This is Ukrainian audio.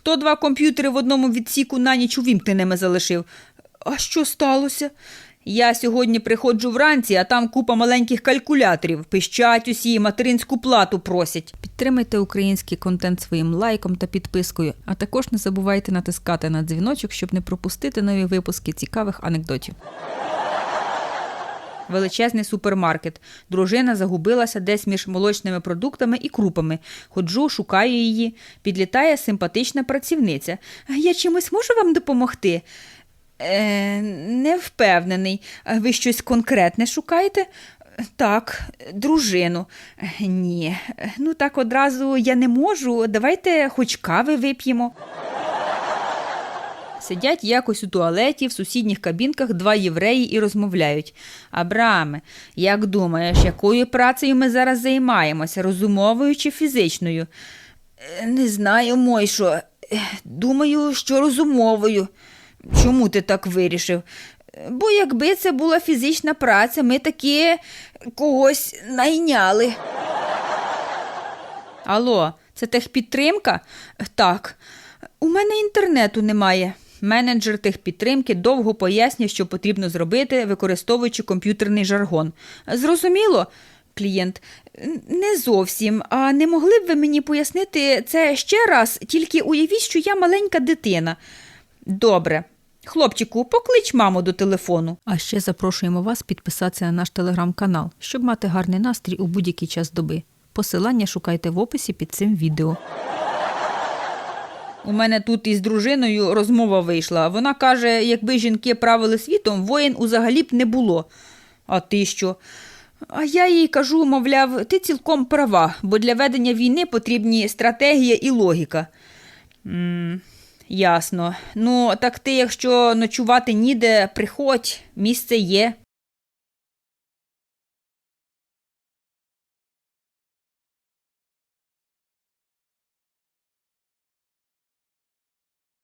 Хто два комп'ютери в одному відсіку на ніч увімкненими залишив? А що сталося? Я сьогодні приходжу вранці, а там купа маленьких калькуляторів. Пищать усі, материнську плату просять. Підтримайте український контент своїм лайком та підпискою, а також не забувайте натискати на дзвіночок, щоб не пропустити нові випуски цікавих анекдотів. Величезний супермаркет. Дружина загубилася десь між молочними продуктами і крупами. Ходжу, шукаю її. Підлітає симпатична працівниця. Я чимось можу вам допомогти? Е, не впевнений. Ви щось конкретне шукаєте? Так, дружину. «Е, Ні. Ну так одразу я не можу. Давайте хоч кави вип'ємо. Сидять якось у туалеті в сусідніх кабінках два євреї і розмовляють. Абраме, як думаєш, якою працею ми зараз займаємося, розумовою чи фізичною? «Е, Не знаю, Мойшо. Е, Думаю, що розумовою. Чому ти так вирішив? «Е, Бо якби це була фізична праця, ми таки когось найняли. Алло, це техпідтримка? Так. У мене інтернету немає. Менеджер техпідтримки довго пояснює, що потрібно зробити, використовуючи комп'ютерний жаргон. Зрозуміло? Клієнт. Не зовсім. А не могли б ви мені пояснити це ще раз, тільки уявіть, що я маленька дитина. Добре. Хлопчику, поклич маму до телефону. А ще запрошуємо вас підписатися на наш телеграм-канал, щоб мати гарний настрій у будь-який час доби. Посилання шукайте в описі під цим відео. У мене тут із дружиною розмова вийшла. Вона каже, якби жінки правили світом, воїн узагалі б не було. А ти що? А я їй кажу, мовляв, ти цілком права, бо для ведення війни потрібні стратегія і логіка. м ясно. Ну, так ти, якщо ночувати ніде, приходь, місце є.